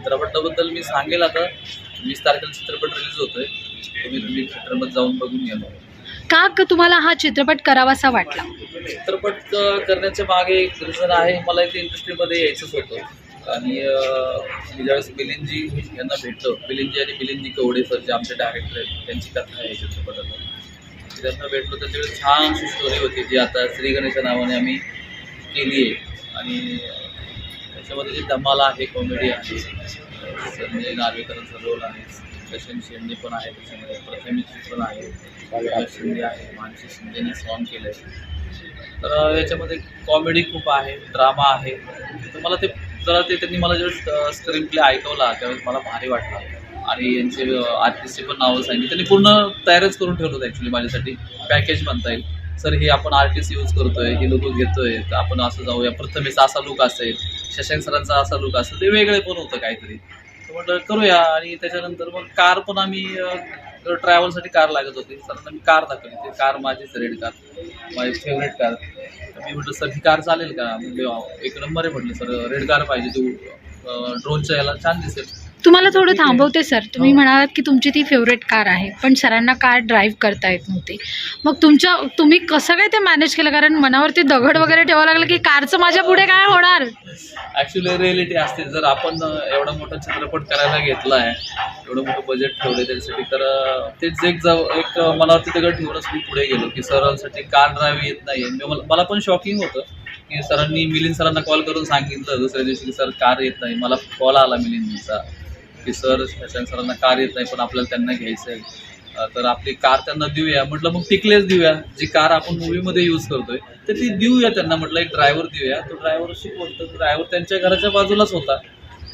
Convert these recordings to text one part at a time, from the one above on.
चित्रपटाबद्दल मी सांगेल आता. वीस तारखेला चित्रपट रिलीज होतोय. तुम्ही तुम्ही थिएटरमध्ये जाऊन बघून घ्या का क- तुम्हाला हा चित्रपट करावासा वाटला? चित्रपट अ, करण्याच्या मागे एक रिझन आहे मला इथे इंडस्ट्रीमध्ये यायचंच होतं. आणि अ, मी ज्यावेळेस मिलिंदजी यांना भेटलो मिलिंदजी आणि मिलिंदजी कवडे सर जे आमचे डायरेक्टर आहेत त्यांची कथा आहे चित्रपटाला त्यांना भेटलो त्यांच्याकडे छानशी स्टोरी होती जी आता श्री गणेशच्या नावाने आम्ही केली आहे. आणि त्याच्यामध्ये जे धमाल आहे कॉमेडी आहे संजय नार्वेकरांचा रोल आहे शशन शिंदे पण आहे त्याच्यामध्ये प्रथमेश पण आहे शिंदे आहे मानसी शिंदेने सॉन्ग केलं आहे तर याच्यामध्ये कॉमेडी खूप आहे ड्रामा आहे. तर मला ते जरा ते त्यांनी मला जेव्हा स्क्रीन प्ले ऐकवला त्यावेळेस मला भारी वाटला. आणि यांचे आर्टिस्टचे पण नावं सांगितली. त्यांनी पूर्ण तयारच करून ठेवलं होतं ॲक्च्युली माझ्यासाठी. पॅकेज म्हणता येईल. सर हे आपण आर्टिस्ट यूज करतोय हे लोक घेतोय तर आपण असं जाऊया. प्रथमेचा असा लुक असेल शशांक सरांचा असा लुक असेल ते वेगळे पण होतं काहीतरी. तर म्हटलं करूया आणि त्याच्यानंतर मग कार पण आम्ही ट्रॅव्हलसाठी कार लागत होती. सरांना मी कार दाखवली. ती कार माझीच रेड कार माझी फेवरेट कार मी म्हटलं सर ही कार चालेल का? म्हणजे एक नंबर आहे म्हटलं सर रेड कार पाहिजे तू ड्रोनच्या याला छान दिसेल. तुम्हाला थोडं थांबवते सर तुम्ही म्हणालात की तुमची ती फेवरेट कार आहे पण सरांना कार ड्राईव्ह करता येत नव्हती. मग तुमच्या तुम्ही कसं काय ते मॅनेज केलं? कारण मनावरती दगड वगैरे ठेवावं लागलं की कारचं माझ्या पुढे काय होणार? ॲक्च्युली रिॲलिटी असते. जर आपण एवढा मोठा चित्रपट करायला घेतला आहे एवढं मोठं बजेट ठेवलं त्याच्यासाठी तर तेच एक जव एक मनावरती दगड ठेवूनच मी पुढे गेलो की सरांसाठी कार ड्राईव्ह येत नाही मी मला मला पण शॉकिंग होतं की सरांनी मिलिंद सरांना कॉल करून सांगितलं दुसऱ्या दिवशी की सर कार येत नाही. मला कॉल आला मिलिंदचा. की सर शशांक सरांना कार येत नाही पण आपल्याला त्यांना घ्यायचं आहे तर आपली कार त्यांना देऊया. म्हटलं मग टिकलेच देऊया. जी कार आपण मूवीमध्ये यूज करतोय तर ती देऊया त्यांना. म्हटलं एक ड्रायव्हर देऊया. तो ड्रायव्हर शिकवतो. ड्रायव्हर त्यांच्या घराच्या बाजूलाच होता.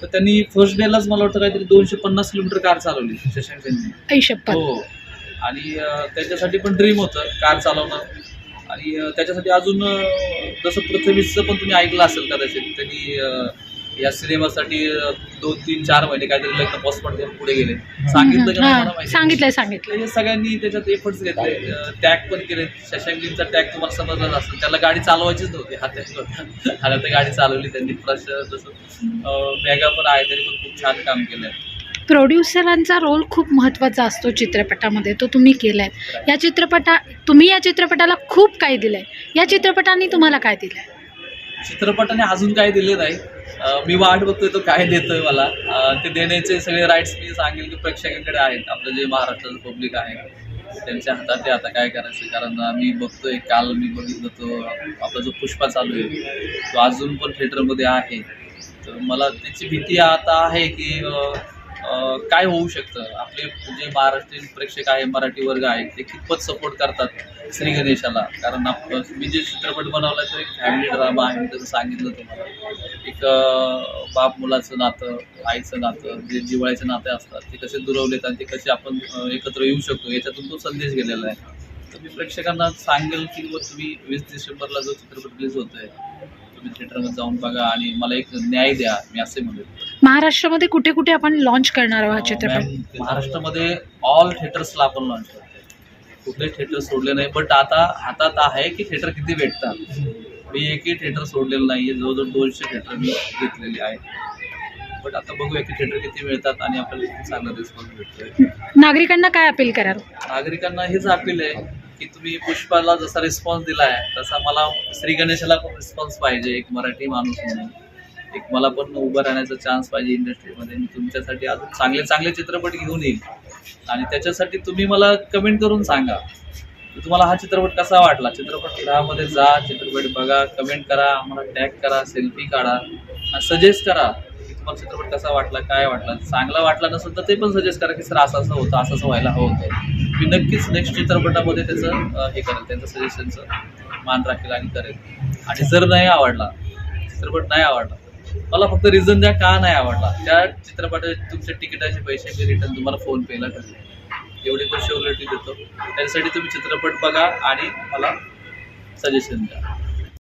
तर त्यांनी फर्स्ट डेलाच मला वाटतं काहीतरी दोनशे पन्नास किलोमीटर कार चालवली. शशांक यांनी हो. आणि त्यांच्यासाठी पण ड्रीम होतं कार चालवणं. आणि त्याच्यासाठी अजून जसं प्रथमेशचं पण तुम्ही ऐकलं असेल कदाचित त्यांनी या सिनेमासाठी दोन तीन चार महिने काहीतरी लग्न पोस्टपोन करून पुढे गेले. सांगितलं का नाही मला हां माहिती नाही. सांगितलंय सांगितलंय. हे सगळ्यांनी त्याच्यात एफर्ट्स घेतले टॅग पण केले. शशांकींचा टॅग तुम्हाला समजलाच असेल त्याला गाडी चालवायचीच नव्हती हा टॅग होता आणि ते गाडी चालवली त्यांनी. प्लस जसं मेगा पण आहे त्यांनी पण खूप छान काम केलं प्रोड्युसरांचा रोल खूप महत्त्वाचा असतो चित्रपटामध्ये. तो तुम्ही केलाय. या चित्रपटा तुम्ही या चित्रपटाला खूप काही दिलंय? या चित्रपटाने तुम्हाला काय दिलंय? चित्रपटाने अजून काय दिले नाही. मी वाट बघतोय तो काय देतोय मला. ते देण्याचे सगळे राईट्स मी सांगेल की प्रेक्षकांकडे आहेत. आपलं जे महाराष्ट्राचं पब्लिक आहे त्यांच्या हातात ते आता काय करायचं? कारण मी बघतोय काल मी बघितलं तो आपला जो पुष्पा चालू आहे तो अजून पण थिएटरमध्ये आहे. तर मला त्याची भीती आता आहे की काय होऊ शकतं? आपले जे महाराष्ट्रीयन प्रेक्षक आहे मराठी वर्ग आहे ते कितपत सपोर्ट करतात श्री गणेशाला? कारण आप मी जे चित्रपट बनवला तो एक फॅमिली ड्रामा आहे मी त्याचं सांगितलं तुम्हाला. एक बाप मुलाचं नातं आईचं नातं जे जिवाळ्याचे नाते असतात ते कसे दुरवलेत आणि ते कसे आपण एकत्र येऊ शकतो याच्यातून तो संदेश गेलेला आहे. तर मी प्रेक्षकांना सांगेल की तुम्ही वीस डिसेंबरला जो चित्रपट रिलीज होतोय तुम्ही थिएटरमध्ये जाऊन बघा आणि मला एक न्याय द्या मी असे म्हणेल. महाराष्ट्रामध्ये कुठे कुठे आपण लॉन्च करणार आहोत हा चित्रपट? मॅम, महाराष्ट्रामध्ये ऑल थिएटर्सला आपण लॉन्च करतो कुठले थिएटर सोडले नाही बट आता हातात आहे की थिएटर किती भेटतात? मी एकही थिएटर सोडलेलं नाही आहे जवळजवळ दोनशे थिएटर मी घेतलेले आहेत. बट आता बघूया की थिएटर किती मिळतात आणि आपल्याला किती चांगला रिस्पॉन्स भेटतोय. नागरिकांना काय अपील कराल? नागरिकांना हेच अपील आहे की तुम्ही पुष्पाला जसा रिस्पॉन्स दिला आहे तसा मला श्री गणेशाला पण रिस्पॉन्स पाहिजे एक मराठी माणूस म्हणून. एक मला पण उभं राहण्याचा चान्स पाहिजे इंडस्ट्रीमध्ये मी तुमच्यासाठी अजून चांगले चांगले चित्रपट घेऊन येईल. आणि त्याच्यासाठी तुम्ही मला कमेंट करून सांगा. तुम्हाला हा चित्रपट कसा वाटला? चित्रपटगृहामध्ये जा चित्रपट बघा कमेंट करा आम्हाला टॅग करा सेल्फी काढा. सजेस्ट करा की तुम्हाला चित्रपट कसा वाटला काय वाटला. चांगला वाटला नसेल तर ते पण सजेस्ट करा की सर असं असं होतं असं असं व्हायला हवं होतं. मी नक्कीच नेक्स्ट चित्रपटामध्ये त्याचं हे करेल त्यांचं सजेशनचं मान राखेल आणि करेल. आणि जर नाही आवडला चित्रपट नाही आवडला मला फक्त रिझन द्या का नाही आवडला त्या चित्रपटाचे तुमचे तिकिटाचे पैसे मी रिटर्न तुम्हाला फोन पेला करेल. एवढी पण शिवरिटी देतो. त्यासाठी तुम्ही चित्रपट बघा आणि मला सजेशन द्या.